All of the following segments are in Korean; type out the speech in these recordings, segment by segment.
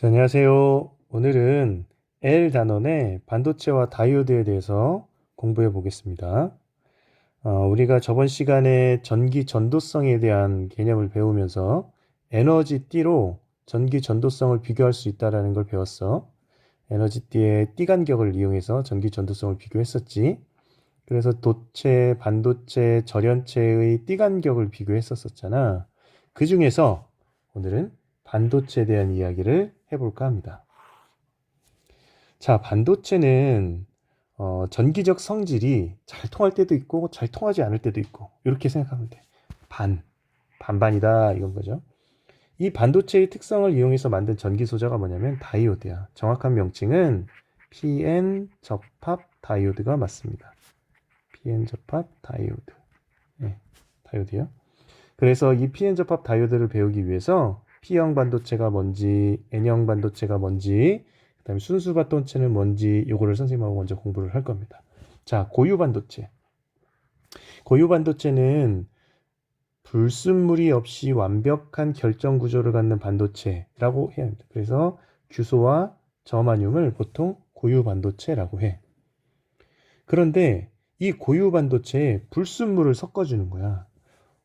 자, 안녕하세요. 오늘은 L 단원의 반도체와 다이오드에 대해서 공부해 보겠습니다. 어, 우리가 저번 시간에 전기 전도성에 대한 개념을 배우면서 에너지 띠로 전기 전도성을 비교할 수 있다라는 걸 배웠어. 에너지 띠의 띠 간격을 이용해서 전기 전도성을 비교했었지. 그래서 도체, 반도체, 절연체의 띠 간격을 비교했었었잖아. 그 중에서 오늘은 반도체에 대한 이야기를 해볼까 합니다. 자, 반도체는 어, 전기적 성질이 잘 통할 때도 있고 잘 통하지 않을 때도 있고 이렇게 생각하면 돼. 반, 반반이다 이건 거죠. 이 반도체의 특성을 이용해서 만든 전기 소자가 뭐냐면 다이오드야. 정확한 명칭은 PN 접합 다이오드가 맞습니다. PN 접합 다이오드. 네, 다이오드요. 그래서 이 PN 접합 다이오드를 배우기 위해서 P형 반도체가 뭔지, N형 반도체가 뭔지, 그 다음에 순수 반도체는 뭔지, 요거를 선생님하고 먼저 공부를 할 겁니다. 자, 고유 반도체. 고유 반도체는 불순물이 없이 완벽한 결정 구조를 갖는 반도체라고 해야 합니다. 그래서 규소와 저마늄을 보통 고유 반도체라고 해. 그런데 이 고유 반도체에 불순물을 섞어주는 거야.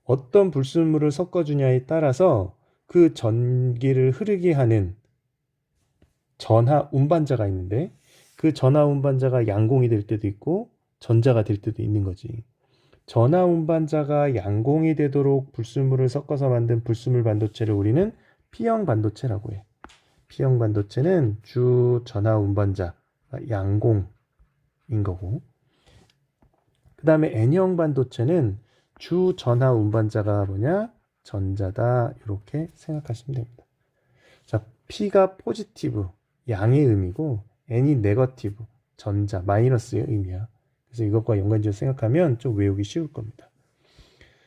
어떤 불순물을 섞어주냐에 따라서 그 전기를 흐르게 하는 전하 운반자가 있는데 그 전하 운반자가 양공이 될 때도 있고 전자가 될 때도 있는 거지. 전하 운반자가 양공이 되도록 불순물을 섞어서 만든 불순물 반도체를 우리는 P형 반도체라고 해. P형 반도체는 주 전하 운반자 양공인 거고. 그 다음에 N형 반도체는 주 전하 운반자가 뭐냐? 전자다. 이렇게 생각하시면 됩니다. 자, P가 포지티브, 양의 의미고 N이 네거티브, 전자, 마이너스의 의미야. 그래서 이것과 연관지어서 생각하면 좀 외우기 쉬울 겁니다.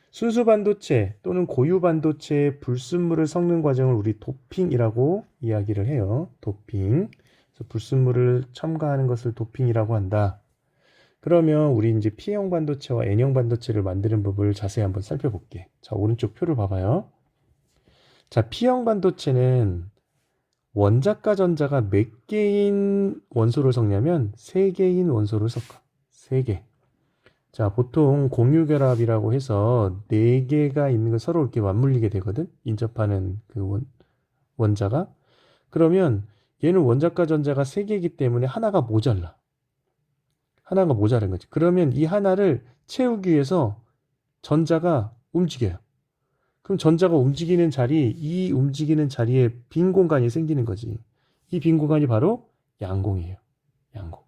순수 반도체 또는 고유 반도체의 불순물을 섞는 과정을 우리 도핑이라고 이야기를 해요. 도핑. 그래서 불순물을 첨가하는 것을 도핑이라고 한다. 그러면 우리 이제 P형 반도체와 N형 반도체를 만드는 법을 자세히 한번 살펴볼게. 자, 오른쪽 표를 봐봐요. 자, P형 반도체는 원자과 전자가 몇 개인 원소를 섞냐면 세 개인 원소를 섞어. 세 개. 자, 보통 공유결합이라고 해서 네 개가 있는 거 서로 이렇게 맞물리게 되거든. 인접하는 그 원, 원자가. 그러면 얘는 원자과 전자가 세 개이기 때문에 하나가 모자라. 하나가 모자란 거지. 그러면 이 하나를 채우기 위해서 전자가 움직여요. 그럼 전자가 움직이는 자리, 이 움직이는 자리에 빈 공간이 생기는 거지. 이 빈 공간이 바로 양공이에요. 양공.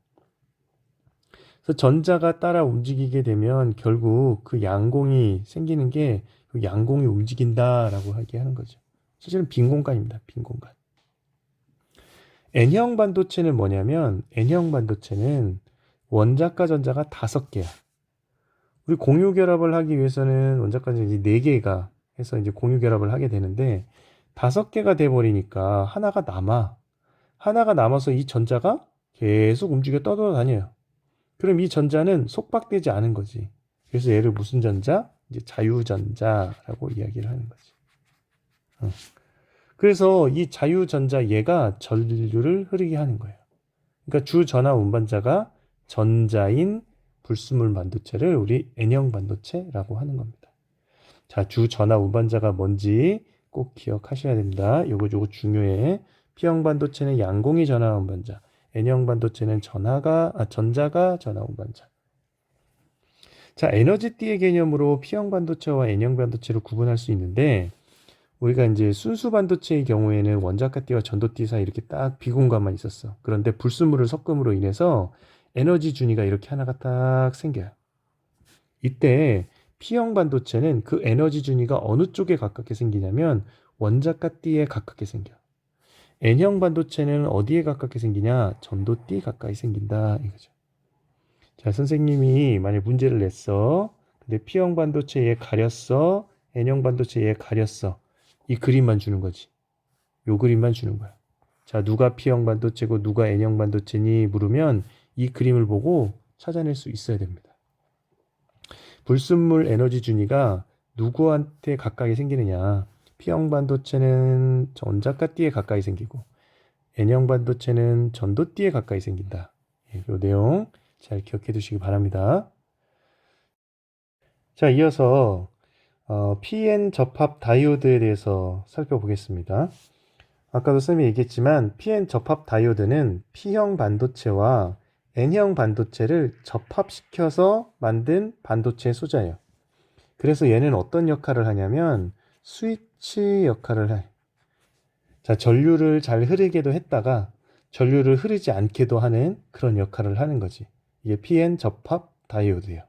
그래서 전자가 따라 움직이게 되면 결국 그 양공이 생기는 게그 양공이 움직인다라고 하게 하는 거죠. 사실은 빈 공간입니다. 빈 공간. N형 반도체는 뭐냐면 N형 반도체는 원자과 전자가 다섯 개야. 우리 공유 결합을 하기 위해서는 원자과 전자 네 개가 해서 이제 공유 결합을 하게 되는데 다섯 개가 돼 버리니까 하나가 남아. 하나가 남아서 이 전자가 계속 움직여 떠돌아다녀요. 그럼 이 전자는 속박되지 않은 거지. 그래서 얘를 무슨 전자? 이제 자유전자라고 이야기를 하는 거지. 어. 그래서 이 자유전자 얘가 전류를 흐르게 하는 거예요. 그러니까 주전화 운반자가 전자인 불순물 반도체를 우리 N형 반도체라고 하는 겁니다. 자, 주 전하 운반자가 뭔지 꼭 기억하셔야 됩니다. 요거 요거 중요해. P형 반도체는 양공이 전하 운반자, N형 반도체는 전하가 아, 전자가 전하 운반자. 자, 에너지 띠의 개념으로 P형 반도체와 N형 반도체를 구분할 수 있는데 우리가 이제 순수 반도체의 경우에는 원자가 띠와 전도 띠 사이 이렇게 딱 비공간만 있었어. 그런데 불순물을 섞음으로 인해서 에너지 준위가 이렇게 하나가 딱 생겨요. 이때 P형 반도체는 그 에너지 준위가 어느 쪽에 가깝게 생기냐면 원자가 띠에 가깝게 생겨. N형 반도체는 어디에 가깝게 생기냐? 전도 띠 가까이 생긴다 이거죠. 자, 선생님이 만약 문제를 냈어. 근데 P형 반도체 얘 가렸어. N형 반도체 얘 가렸어. 이 그림만 주는 거지. 요 그림만 주는 거야. 자, 누가 P형 반도체고 누가 N형 반도체니 물으면 이 그림을 보고 찾아낼 수 있어야 됩니다. 불순물 에너지 준위가 누구한테 가까이 생기느냐? P형 반도체는 전자가띠에 가까이 생기고 N형 반도체는 전도띠에 가까이 생긴다. 예, 이 내용 잘 기억해 두시기 바랍니다. 자, 이어서 어, PN 접합 다이오드에 대해서 살펴보겠습니다. 아까도 쌤이 얘기했지만 PN 접합 다이오드는 P형 반도체와 N형 반도체를 접합시켜서 만든 반도체 소자예요. 그래서 얘는 어떤 역할을 하냐면 스위치 역할을 해. 자, 전류를 잘 흐르게도 했다가 전류를 흐르지 않게도 하는 그런 역할을 하는 거지. 이게 PN 접합 다이오드예요.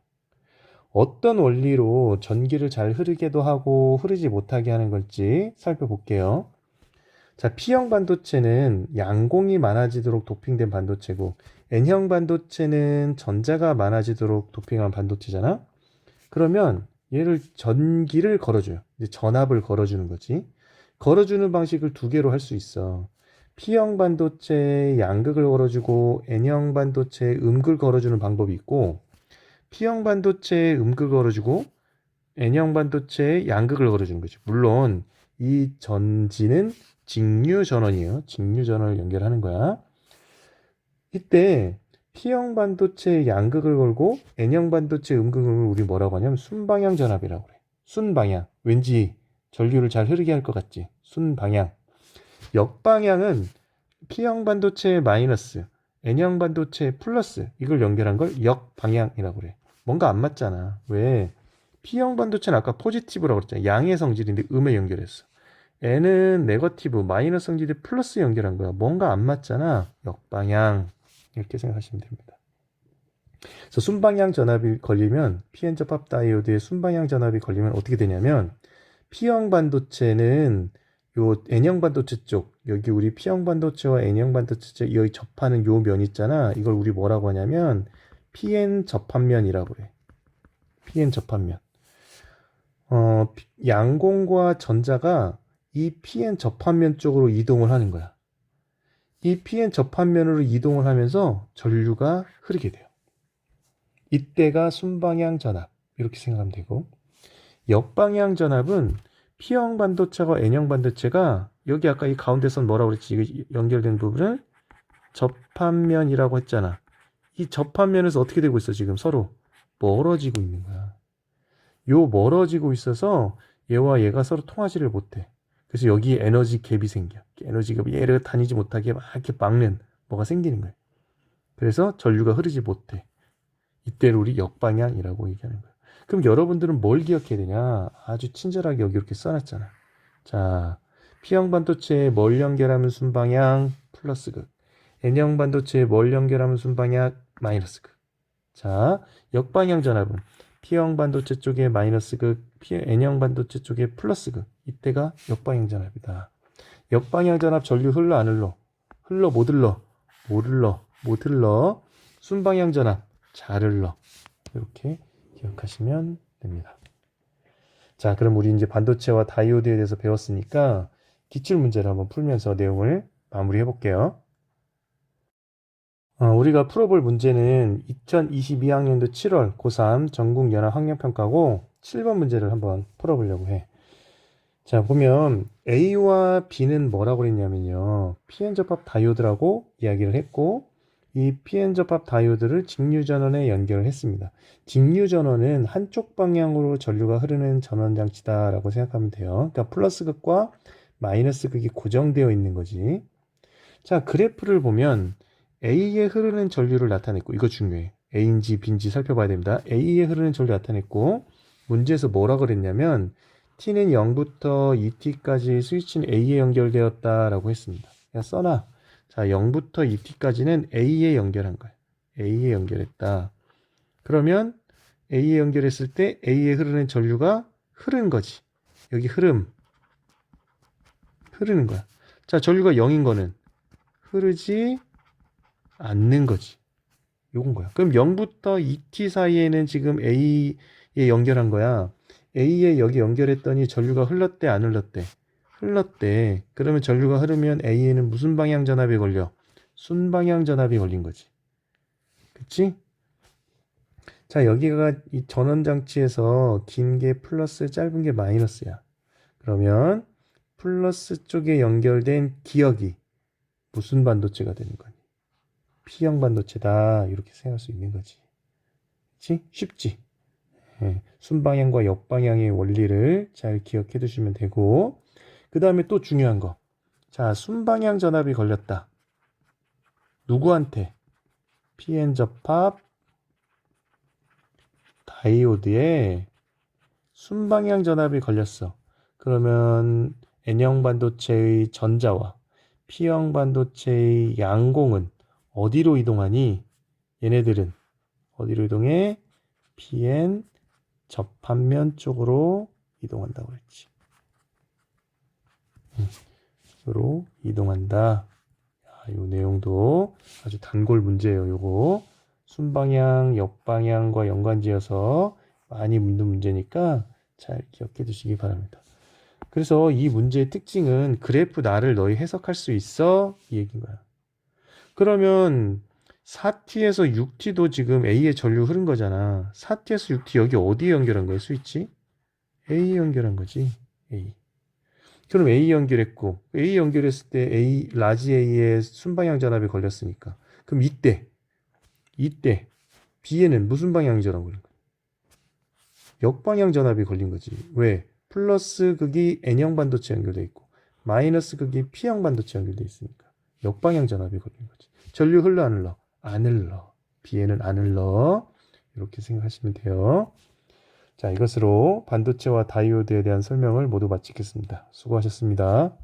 어떤 원리로 전기를 잘 흐르게도 하고 흐르지 못하게 하는 걸지 살펴볼게요. 자, P형 반도체는 양공이 많아지도록 도핑된 반도체고 N형 반도체는 전자가 많아지도록 도핑한 반도체잖아. 그러면 얘를 전기를 걸어줘요. 이제 전압을 걸어주는 거지. 걸어주는 방식을 두 개로 할 수 있어. P형 반도체에 양극을 걸어주고 N형 반도체에 음극을 걸어주는 방법이 있고 P형 반도체에 음극을 걸어주고 N형 반도체에 양극을 걸어주는 거지. 물론 이 전지는 직류 전원이에요. 직류 전원을 연결하는 거야. 이때 P형 반도체에 양극을 걸고 N형 반도체에 음극을 우리 뭐라고 하냐면 순방향 전압이라고 그래. 순방향. 왠지 전류를 잘 흐르게 할 것 같지. 순방향. 역방향은 P형 반도체의 마이너스, N형 반도체의 플러스 이걸 연결한 걸 역방향이라고 그래. 뭔가 안 맞잖아. 왜? P형 반도체는 아까 포지티브라고 그랬잖아. 양의 성질인데 음에 연결했어. N은 네거티브, 마이너스 성질이 플러스 연결한 거야. 뭔가 안 맞잖아. 역방향. 이렇게 생각하시면 됩니다. 그래서 순방향 전압이 걸리면 PN 접합 다이오드의 순방향 전압이 걸리면 어떻게 되냐면 P형 반도체는 요 N형 반도체 쪽 여기 우리 P형 반도체와 N형 반도체 여기 접하는 요 면 있잖아. 이걸 우리 뭐라고 하냐면 PN 접합면이라고 그래. PN 접합면. 어, 양공과 전자가 이 PN 접합면 쪽으로 이동을 하는 거야. 이 PN 접합면으로 이동을 하면서 전류가 흐르게 돼요. 이때가 순방향 전압 이렇게 생각하면 되고 역방향 전압은 P형 반도체와 N형 반도체가 여기 아까 이 가운데 선 뭐라고 그랬지? 이게 연결된 부분을 접합면이라고 했잖아. 이 접합면에서 어떻게 되고 있어 지금 서로 멀어지고 있는 거야. 요 멀어지고 있어서 얘와 얘가 서로 통하지를 못해. 그래서 여기 에너지 갭이 생겨. 에너지가 얘를 다니지 못하게 막 이렇게 막는 뭐가 생기는 거야. 그래서 전류가 흐르지 못해. 이때를 우리 역방향이라고 얘기하는 거야. 그럼 여러분들은 뭘 기억해야 되냐? 아주 친절하게 여기 이렇게 써놨잖아. 자, P형 반도체에 뭘 연결하면 순방향 플러스 극. N형 반도체에 뭘 연결하면 순방향 마이너스 극. 자, 역방향 전압은 P형 반도체 쪽에 마이너스 극, N형 반도체 쪽에 플러스 극. 이때가 역방향 전압이다. 역방향 전압 전류 흘러 안 흘러? 흘러 못 흘러? 못 흘러 못 흘러. 순방향 전압 잘 흘러. 이렇게 기억하시면 됩니다. 자, 그럼 우리 이제 반도체와 다이오드에 대해서 배웠으니까 기출 문제를 한번 풀면서 내용을 마무리해 볼게요. 어, 우리가 풀어볼 문제는 2022학년도 7월 고3 전국 연합 학력평가고 7번 문제를 한번 풀어보려고 해. 자, 보면 A와 B는 뭐라고 그랬냐면요. PN 접합 다이오드라고 이야기를 했고 이 PN 접합 다이오드를 직류 전원에 연결을 했습니다. 직류 전원은 한쪽 방향으로 전류가 흐르는 전원 장치다라고 생각하면 돼요. 그러니까 플러스 극과 마이너스 극이 고정되어 있는 거지. 자, 그래프를 보면 A에 흐르는 전류를 나타냈고 이거 중요해. A인지 B인지 살펴봐야 됩니다. A에 흐르는 전류 나타냈고 문제에서 뭐라 그랬냐면 T는 0부터 2T까지 스위치는 A에 연결되었다라고 했습니다. 그냥 써놔. 자, 0부터 2T까지는 A에 연결한 거야. A에 연결했다. 그러면 A에 연결했을 때 A에 흐르는 전류가 흐르는 거지. 여기 흐름. 흐르는 거야. 자, 전류가 0인 거는 흐르지 않는 거지. 요건 거야. 그럼 0부터 2T 사이에는 지금 A에 연결한 거야. A에 여기 연결했더니 전류가 흘렀대, 안 흘렀대? 흘렀대. 그러면 전류가 흐르면 A에는 무슨 방향 전압이 걸려? 순방향 전압이 걸린 거지. 그치? 자, 여기가 이 전원 장치에서 긴 게 플러스, 짧은 게 마이너스야. 그러면 플러스 쪽에 연결된 기역이 무슨 반도체가 되는 거니? P형 반도체다. 이렇게 생각할 수 있는 거지. 그치? 쉽지? 예, 순방향과 역방향의 원리를 잘 기억해 두시면 되고, 그 다음에 또 중요한 거. 자, 순방향 전압이 걸렸다. 누구한테? PN 접합 다이오드에 순방향 전압이 걸렸어. 그러면 N형 반도체의 전자와 P형 반도체의 양공은 어디로 이동하니? 얘네들은 어디로 이동해? PN 접합면 쪽으로 이동한다고 그랬지. 음, 으로 이동한다. 이 내용도 아주 단골 문제예요. 요거 순방향, 역방향과 연관지어서 많이 묻는 문제니까 잘 기억해 두시기 바랍니다. 그래서 이 문제의 특징은 그래프 나를 너희 해석할 수 있어? 이 얘기인 거야. 그러면 4t에서 6t도 지금 A의 전류 흐른 거잖아. 4t에서 6t 여기 어디에 연결한 거야, 스위치? A에 연결한 거지. A. 그럼 A 연결했고 A 연결했을 때 A 라지 A의 순방향 전압이 걸렸으니까 그럼 이때 이때 B에는 무슨 방향 전압이 걸린 거야? 역방향 전압이 걸린 거지. 왜? 플러스 극이 N형 반도체 연결돼 있고 마이너스 극이 P형 반도체 연결돼 있으니까 역방향 전압이 걸린 거지. 전류 흘러 안 흘러? 안 흘러. B에는 안 흘러. 이렇게 생각하시면 돼요. 자, 이것으로 반도체와 다이오드에 대한 설명을 모두 마치겠습니다. 수고하셨습니다.